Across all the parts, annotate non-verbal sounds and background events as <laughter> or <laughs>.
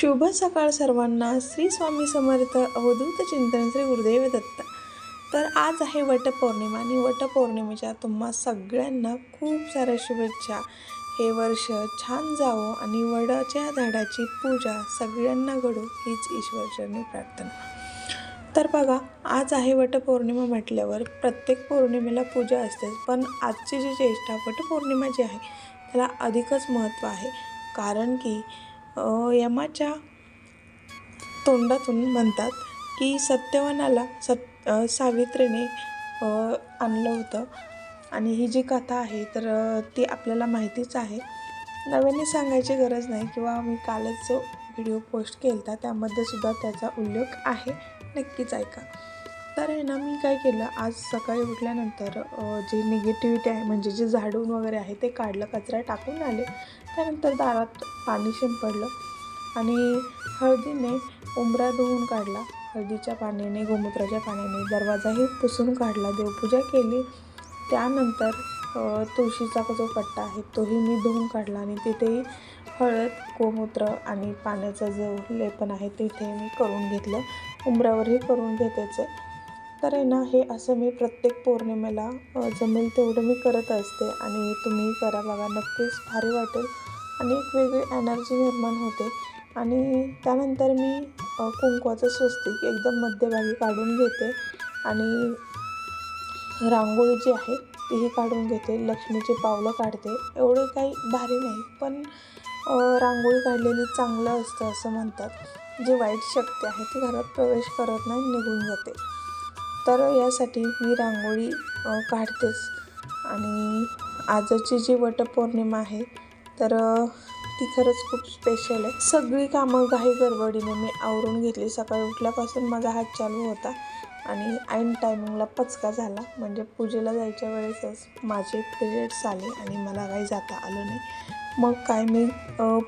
शुभ सकाळ सर्वांना. श्री स्वामी समर्थ अवधूत चिंतन श्री गुरुदेव दत्त. तर आज आहे वटपौर्णिमा आणि वटपौर्णिमेच्या तुम्हा सगळ्यांना खूप साऱ्या शुभेच्छा. हे वर्ष छान जावो आणि वडाच्या झाडाची पूजा सगळ्यांना घडो हीच ईश्वरचरणी प्रार्थना. तर बघा आज आहे वटपौर्णिमा म्हटल्यावर प्रत्येक पौर्णिमेला पूजा असतेच पण आजची जी ज्येष्ठा वटपौर्णिमा जी आहे त्याला अधिकच महत्त्व आहे. कारण की यमाच्या तोंडातून म्हणतात की सत्यवानाला सत सावित्रीने आणलं होतं. आणि ही जी कथा आहे तर ती आपल्याला माहितीच आहे. नव्याने सांगायची गरज नाही किंवा मी कालच जो व्हिडिओ पोस्ट केला होता त्यामध्ये सुद्धा त्याचा उल्लेख आहे. नक्कीच ऐका. तर आहे ना मी काय केलं आज सकाळी उठल्यानंतर जी जे निगेटिव्हिटी आहे म्हणजे जे झाडून वगैरे आहे ते काढलं कचरा टाकून आले. त्यानंतर दारात पाणी शिंपडलं आणि हळदीने उंबरा धुवून काढला. हळदीच्या पाण्याने गोमूत्राच्या पाण्याने दरवाजाही पुसून काढला देवपूजा केली. त्यानंतर तुळशीचा जो कट्टा आहे तोही मी धुवून काढला आणि तिथेही हळद गोमूत्र आणि पाण्याचं जे लेपन आहे तिथे मी करून घेतलं. उंबऱ्यावरही करून घेतेच आहे तर आहे ना हे असं मी प्रत्येक पौर्णिमेला जमेल तेवढं मी करत असते आणि तुम्ही करा बघा नक्कीच भारी वाटेल आणि एक वेगळी एनर्जी निर्माण होते. आणि त्यानंतर मी कुंकवाचं स्वस्तिक एकदम मध्यभागी काढून घेते आणि रांगोळी जी आहे तीही काढून घेते. लक्ष्मीची पावलं काढते. एवढे काही भारी नाही पण रांगोळी काढलेली चांगलं असतं असं म्हणतात. जी वाईट शक्ती आहे ती घरात प्रवेश करत नाही निघून जाते. तर यासाठी मी रांगोळी काढतेच. आणि आजची जी वटपौर्णिमा आहे तर ती खरंच खूप स्पेशल आहे. सगळी कामं घाई गडबडीने मी आवरून घेतली. सकाळी उठल्यापासून माझा हात चालू होता आणि ऐन टायमिंगला पचका झाला. म्हणजे पूजेला जायच्या वेळेसच माझे पिरियड्स आले आणि मला काही जाता आलं नाही. मग काय मी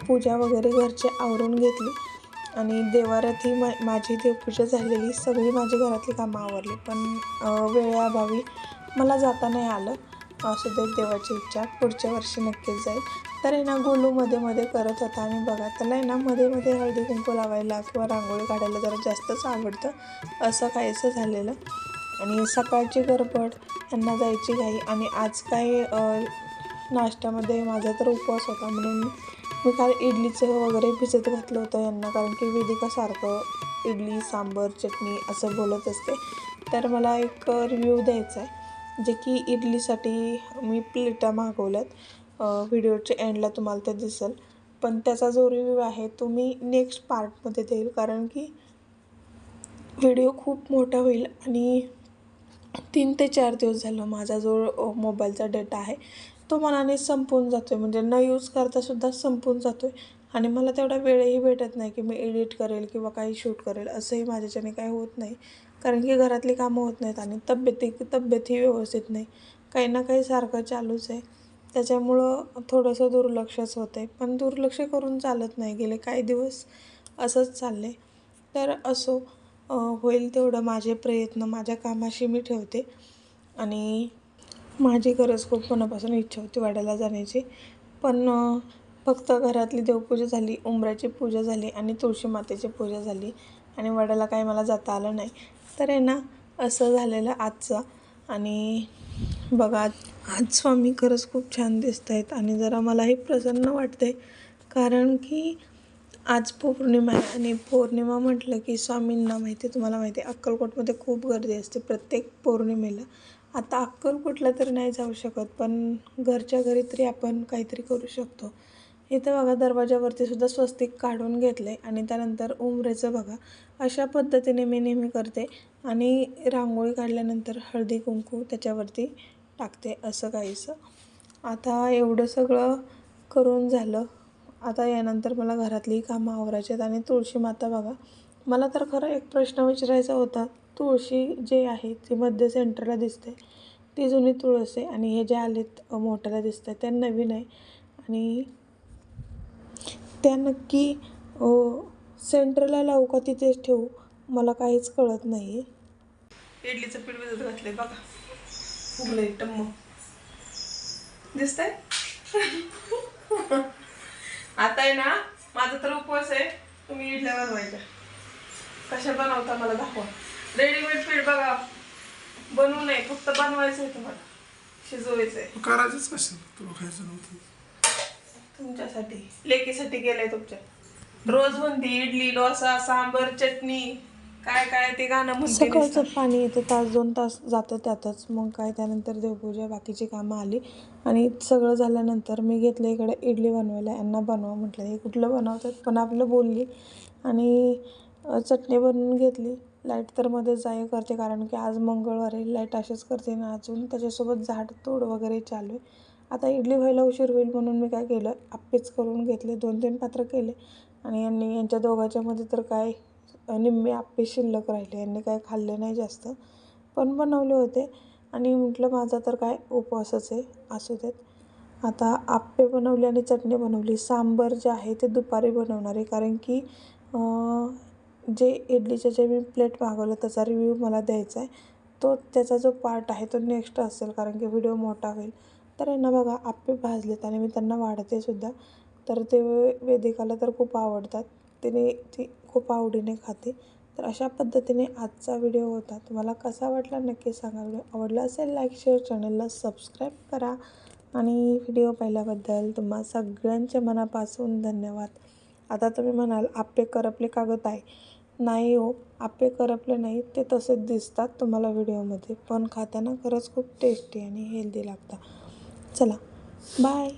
पूजा वगैरे घरचे आवरून घेतली. आणि देवारातही मा माझी देवपूजा झालेली सगळी माझी घरातली कामं आवरली. पण वेळेअभावी मला जाता नाही आलं. असू दे देवाची इच्छा पुढच्या वर्षी नक्कीच जाईल. तर आहे ना गोलू मध्ये मध्ये करत होता आणि बघा. त्याला आहे ना मध्ये मध्ये हळदी कुंकू लावायला किंवा रांगोळी काढायला जरा जास्तच आवडतं. असं काहीसं झालेलं. आणि सकाळची गडबड यांना जायची घाई. आणि आज काही नाश्त्यामध्ये माझा तर उपवास होता म्हणून मी काल इडलीचं वगैरे भिजत घातलं होतं यांना कारण की वेदिकासारखं इडली सांबर चटणी असं बोलत असते. तर मला एक रिव्ह्यू द्यायचा आहे जे की इडलीसाठी मी प्लेटा मागवल्यात. व्हिडिओच्या एंडला तुम्हाला ते दिसेल. पण त्याचा जो रिव्ह्यू आहे तो मी नेक्स्ट पार्टमध्ये देईल कारण की व्हिडिओ खूप मोठा होईल आणि तीन ते चार दिवस झालं माझा जो मोबाईलचा डेटा आहे तो मनाने संपून जातो आहे म्हणजे न यूज करतासुद्धा संपून जातो आहे आणि मला तेवढा वेळही भेटत नाही की मी एडिट करेल किंवा काही शूट करेल असंही माझ्याच्याने काही होत नाही. कारण की घरातली कामं होत नाहीत आणि तब्येती तब्येतही व्यवस्थित नाही. काही ना काही सारखं चालूच आहे. त्याच्यामुळं थोडंसं दुर्लक्षच होतं आहे पण दुर्लक्ष करून चालत नाही. गेले काही दिवस असंच चाललं आहे तर असो होईल तेवढं माझे प्रयत्न माझ्या कामाशी मी ठेवते. आणि माझी खरंच खूप मनापासून इच्छा होती वाड्याला जाण्याची. पण फक्त घरातली देवपूजा झाली उंबऱ्याची पूजा झाली आणि तुळशी मातेची पूजा झाली आणि वाड्याला काही मला जाता आलं नाही. तर आहे ना असं झालेलं आजचं आणि बघा आज स्वामी खरंच खूप छान दिसत आहेत आणि जरा मलाही प्रसन्न वाटते कारण की आज पौर्णिमा आहे आणि पौर्णिमा म्हटलं की स्वामींना माहिती आहे तुम्हाला माहिती आहे अक्कलकोटमध्ये खूप गर्दी असते प्रत्येक पौर्णिमेला. आता अक्कलकोटला तरी नाही जाऊ शकत पण घरच्या घरी तरी आपण काहीतरी करू शकतो. इथं बघा दरवाजावरती सुद्धा स्वस्तिक काढून घेतले आणि त्यानंतर उंबरेचं बघा. अशा पद्धतीने मी नेहमी करते आणि रांगोळी काढल्यानंतर हळदी कुंकू त्याच्यावरती टाकते असं काहीसं. आता एवढं सगळं करून झालं. आता यानंतर मला घरातली कामं आवरायची आहेत आणि तुळशी माता बघा. मला तर खरं एक प्रश्न विचारायचा होता तुळशी जे आहे ती मध्य सेंटरला दिसते. ती जुनी तुळस आहे आणि हे जे आलेत मोठ्याला दिसत आहे त्या नवीन आहे. आणि त्या नक्की सेंटरला लावू का तिथेच ठेवू मला काहीच कळत नाही इडलीचं पीठ भिजत घातलंय बघा. फुगलंय टम्म. दिसतंय? <laughs> आता आहे ना माझा तर उपवास आहे. तुम्ही इडल्या बनवायच्या. कशा बनवता मला दाखवा. रेडीमेड पीठ बघा. बनवू नये फक्त बनवायचं आहे तुम्हाला. शिजवायचं आहे करायचंच कशाला? तुला खायचं नव्हतं. तुमच्यासाठी. लेकीसाठी केलंय तुमच्या. रोज म्हणते इडली डोसा सांबर चटणी. काय काय ते गाणं म्हणते सकाळचं पाणी येतं तास दोन तास जातं त्यातच. मग काय त्यानंतर देवपूजा बाकीची कामं आली. आणि सगळं झाल्यानंतर मी घेतलं इकडे इडली बनवायला. यांना बनवा म्हटलं. हे कुठलं बनवतात? पण आपलं बोलली. आणि अ, चटणी बनवून घेतली. लाइट तर मध्ये जाय करते कारण की आज मंगळवार आहे लाइट अशीच करते ना अजून. त्याच्यासोबत झाडतोड वगैरे चालू आहे. आता इडली व्हायला उशीर होईल म्हणून मी काय केलं आप्पेच करून घेतले दोन तीन पात्र केले. आणि यांनी यांच्या दोघांच्यामध्ये तर काय निम्मे आप्पे शिल्लक राहिले. यांनी काय खाल्ले नाही जास्त पण बनवले होते. आणि म्हटलं माझा तर काय उपवासच आहे असू देत. आता आप्पे बनवले आणि चटणी बनवली. सांबर जे आहे ते दुपारी बनवणार आहे कारण की जे इडलीचे जे मी प्लेट मागवलं त्याचा रिव्ह्यू मला द्यायचा आहे. तो त्याचा जो पार्ट आहे तो नेक्स्ट असेल कारण की व्हिडिओ मोठा होईल. तर यांना बघा आप्पे भाजलेत आणि मी त्यांना वाढते सुद्धा. तर ते वेदिकाला तर खूप आवडतात. तिने ती खूप आवडीने खाते. तर अशा पद्धतीने आजचा व्हिडिओ होता. तुम्हाला कसा वाटला नक्की सांगा. व्हिडिओ आवडला असेल लाईक शेअर चॅनलला सबस्क्राईब करा. आणि व्हिडिओ पाहिल्याबद्दल तुम्हा सगळ्यांच्या मनापासून धन्यवाद. आता तुम्ही म्हणाल आप्पे करपले कागद आहे नाही हो आपे करपले नाही ते तसेच दिसतात तुम्हाला व्हिडिओमध्ये. पण खाताना खरंच खूप टेस्टी आणि हेल्दी लागतात. चला बाय